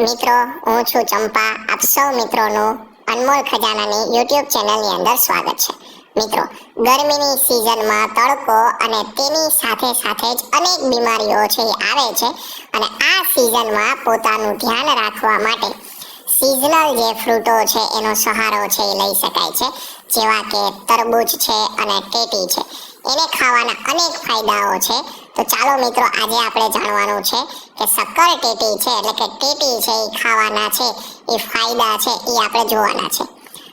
મિત્રો, હું છું ચંપા. આપ સૌ મિત્રોનું અનમોલ ખજાનાની યુટ્યુબ ચેનલની અંદર સ્વાગત છે. મિત્રો, ગરમીની સિઝનમાં તડકો અને તેની સાથે સાથે જ અનેક બીમારીઓ છે, એ આવે છે. અને આ સિઝનમાં પોતાનું ધ્યાન રાખવા માટે સિઝનલ જે ફ્રૂટો છે, એનો સહારો છે, એ લઈ શકાય છે. જેવા કે તરબૂચ છે અને ટેટી છે. એને ખાવાના અનેક ફાયદાઓ છે. તો ચાલો મિત્રો, આજે આપણે જાણવાનું છે કે શક્કર ટેટી છે, એટલે કે ટેટી છે એ ખાવાના છે એ ફાયદા છે એ આપણે જોવાના છે.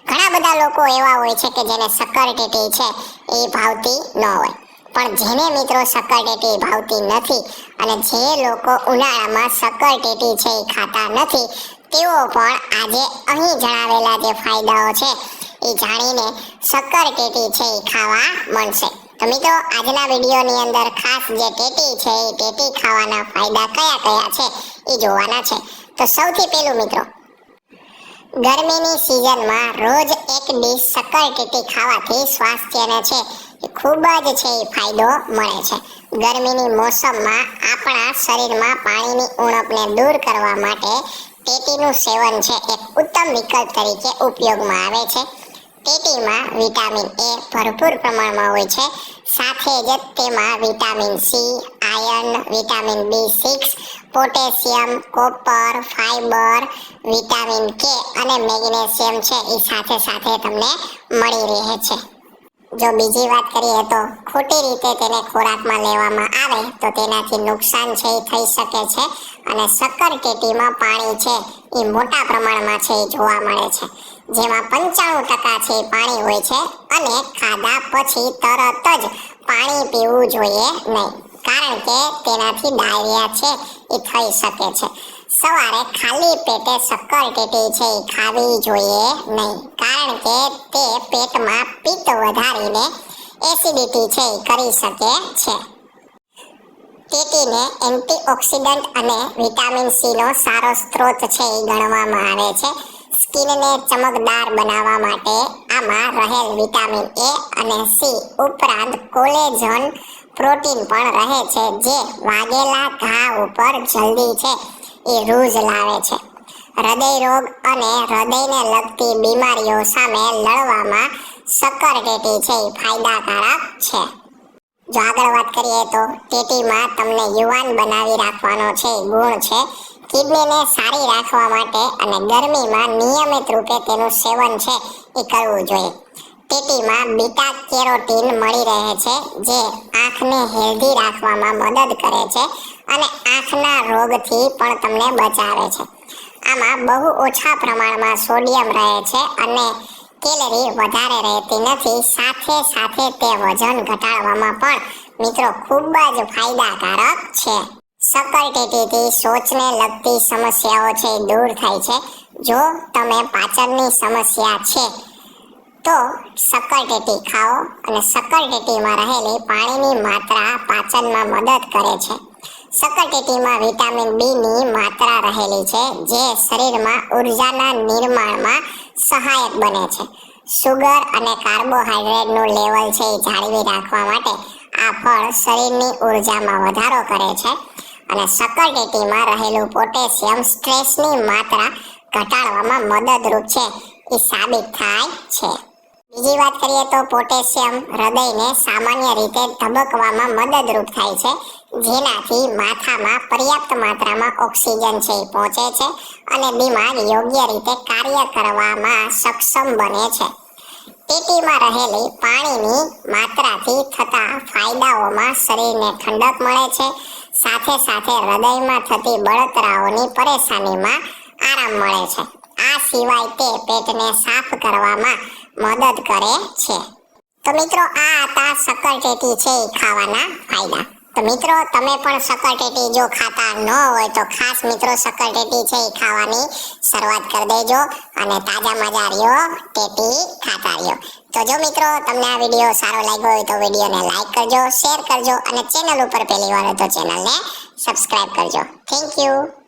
ઘણા બધા લોકો એવા હોય છે કે જેને શક્કર ટેટી છે એ ભાવતી ન હોય. પણ જેને મિત્રો શક્કર ટેટી ભાવતી નથી અને જે લોકો ઉનાળામાં શક્કર ટેટી છે એ ખાતા નથી, તેઓ પણ આજે અહીં જણાવેલા જે ફાયદાઓ છે એ જાણીને શક્કર ટેટી છે એ ખાવા મળશે. તો મિત્રો, આજના વિડીયોની અંદર ખાસ જે ટેટી છે, એ ટેટી ખાવાના ફાયદા કયા કયા છે, એ જોવાના છે. તો સૌથી પહેલું મિત્રો, ગરમીની સિઝનમાં રોજ એક ડીશ શક્કર ટેટી ખાવાથી સ્વાસ્થ્યને છે, એ ખૂબ જ છે, એ ફાયદો મળે છે. ગરમીની મોસમમાં આપણા શરીરમાં પાણીની ઉણપને દૂર કરવા માટે ટેટીનું સેવન છે, એક ઉત્તમ વિકલ્પ તરીકે ઉપયોગમાં આવે છે. ટેટીમાં વિટામિન એ ભરપૂર પ્રમાણમાં હોય છે. સાથે જ તેમાં vitamin C, iron, vitamin B six, potassium, copper fibre vitamin K અને મેગ્નેશિયમ છે. એ સાથે સાથે તમને મળી રહે છે. જો બીજી વાત કરીએ તો ખોટી રીતે તેને ખોરાકમાં લેવામાં આવે, તો તેનાથી નુકસાન છે એ થઈ શકે છે અને શક્કર કેટીમાં પાણી છે એ મોટા પ્રમાણમાં છે એ જોવા મળે છે. જેમાં પંચાણું ટકા છે પાણી હોય છે અને ખાધા પછી તરત જ પાણી પીવું જોઈએ નહીં, કારણ કે તેનાથી ડાયરિયા છે એ થઈ શકે છે. સવારે ખાલી પેટે શક્કર ટેટી છે ખાવી જોઈએ નહીં. કારણ કે તે પેટમાં પિત્ત વધારીને એસિડિટી છે કરી શકે છે. ટેટીને એન્ટીઓક્સિડન્ટ અને વિટામિન સીનો સારો સ્ત્રોત છે ગણવામાં આવે છે. સ્કિનને ચમકદાર બનાવવા માટે આમાં રહેલ વિટામિન એ અને સી ઉપરાંત કોલેજન પ્રોટીન પણ રહે છે જે વાગેલા ઘા ઉપર જલ્દી છે. એ રૂઝ લાવે છે. હૃદય રોગ અને હૃદયને લગતી બીમારીઓ સામે લડવામાં શક્કર ટેટી છે, એ ફાયદાકારક છે. જો આગળ વાત કરીએ તો ટેટીમાં તમને યુવાન બનાવી રાખવાનો છે ગુણ છે. કિડનીને સારી રાખવા માટે અને ગરમીમાં નિયમિત રૂપે તેનું સેવન છે, એ કરવું જોઈએ. ટેટીમાં બીટા કેરોટીન મળી રહે છે, જે આંખને હેલ્ધી રાખવામાં મદદ કરે છે અને આંખના રોગથી પણ તમને બચાવે છે. આમાં બહુ ઓછા પ્રમાણમાં સોડિયમ રહે છે અને કેલરી વધારે રહેતી નથી. સાથે સાથે તે વજન ઘટાડવામાં પણ મિત્રો ખૂબ જ ફાયદાકારક છે. શક્કર ટેટીથી સોચને લગતી સમસ્યાઓ છે દૂર થાય છે. જો તમે પાચનની સમસ્યા છે, તો શક્કર ટેટી ખાઓ અને શક્કર ટેટીમાં રહેલી પાણીની માત્રા પાચનમાં મદદ કરે છે. શક્કર ટેટીમાં વિટામિન બી ની માત્રા રહેલી છે, જે શરીરમાં ઉર્જાના નિર્માણમાં સહાયક બને છે. સુગર અને કાર્બોહાઈડ્રેટનું લેવલ છે એ જાળવી રાખવા માટે આ ફળ શરીરની ઉર્જામાં વધારો કરે છે અને શક્કર ટેટીમાં રહેલું પોટેશિયમ સ્ટ્રેસની માત્રા ઘટાડવામાં મદદરૂપ છે એ સાબિત થાય છે. બીજી વાત કરીએ તો પોટેશિયમ હૃદયને સામાન્ય રીતે ધબકવામાં મદદરૂપ થાય છે જેનાથી માથામાં પર્યાપ્ત માત્રામાં ઓક્સિજન છે પહોંચે છે અને દિમાગ યોગ્ય રીતે કાર્ય કરવામાં સક્ષમ બને છે. ટેટીમાં રહેલી પાણીની માત્રાથી થતા ફાયદાઓમાં શરીરને ઠંડક મળે છે. સાથે સાથે હૃદયમાં થતી બળતરાઓની પરેશાનીમાં આરામ મળે છે. આ સિવાય તે પેટને સાફ કરવામાં મદદ કરે છે. તો મિત્રો, આ હતા શક્કર ટેટી છે એ ખાવાના ફાયદા. તો મિત્રો, તમે પણ સકરટેટી ટેટી જો ખાતા ન હોય તો ખાસ મિત્રો સકરટેટી ટેટી છે એ ખાવાની શરૂઆત કરી દેજો અને તાજા મજા રહ્યો, ટેટી ખાતા રહ્યો. તો જો મિત્રો, તમને આ વીડિયો સારો લાગ્યો હોય તો વિડીયોને લાઈક કરજો, શેર કરજો અને ચેનલ ઉપર પહેલી વાર તો ચેનલને સબસ્ક્રાઇબ કરજો. Thank you.